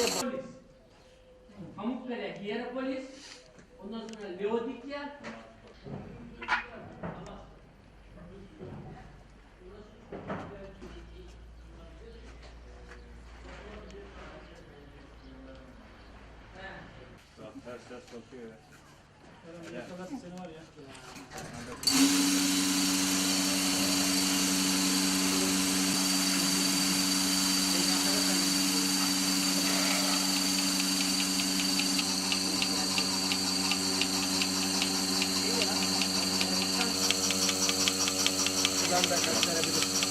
şeye bak. Pamukkale, Hierapolis, ondan sonra Leodikya. Ters ters bakıyor ya. Buradan da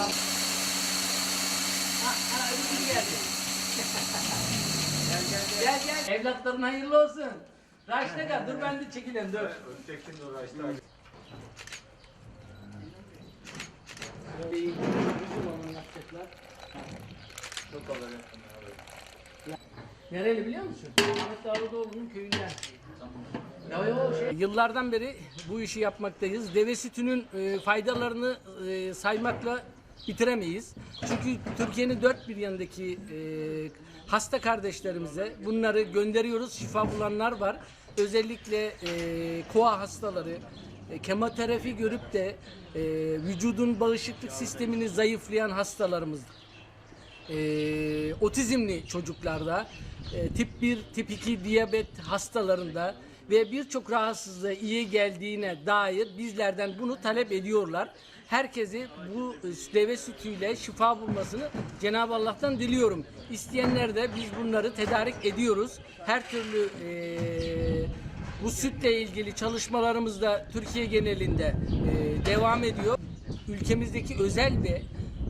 Ha, ha, öbür geldi. gel gel gel. Gel Evlatların hayırlı olsun. Raşta kal. Dur ben de çekileyim dur. Çektim de uğraştı. Bir bizim onu yapacaklar. Çok. Nereli biliyor musun? Ahmet Davutoğlu'nun köyünden. Yo, şey. Yıllardan beri bu işi yapmaktayız. Deve sütünün e, faydalarını e, saymakla bitiremeyiz. Çünkü Türkiye'nin dört bir yanındaki e, hasta kardeşlerimize bunları gönderiyoruz. Şifa bulanlar var. Özellikle e, koa hastaları, e, kemoterapi görüp de e, vücudun bağışıklık sistemini zayıflayan hastalarımız e, otizmli çocuklarda, e, tip 1, tip 2 diyabet hastalarında ve birçok rahatsızlığa iyi geldiğine dair bizlerden bunu talep ediyorlar. Herkesi bu deve sütüyle şifa bulmasını Cenab-ı Allah'tan diliyorum. İsteyenler de biz bunları tedarik ediyoruz. Her türlü e, bu sütle ilgili çalışmalarımız da Türkiye genelinde e, devam ediyor. Ülkemizdeki özel ve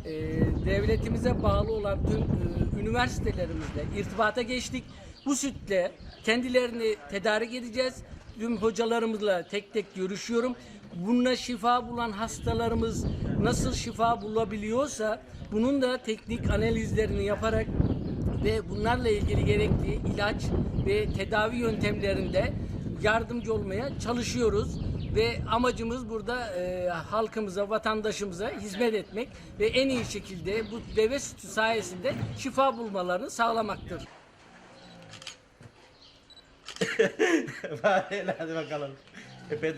e, devletimize bağlı olan tüm e, üniversitelerimizle irtibata geçtik. Bu sütle kendilerini tedarik edeceğiz. Tüm hocalarımızla tek tek görüşüyorum. Bununla şifa bulan hastalarımız nasıl şifa bulabiliyorsa bunun da teknik analizlerini yaparak ve bunlarla ilgili gerekli ilaç ve tedavi yöntemlerinde yardımcı olmaya çalışıyoruz ve amacımız burada e, halkımıza, vatandaşımıza hizmet etmek ve en iyi şekilde bu deve sütü sayesinde şifa bulmalarını sağlamaktır. Hadi bakalım. Epey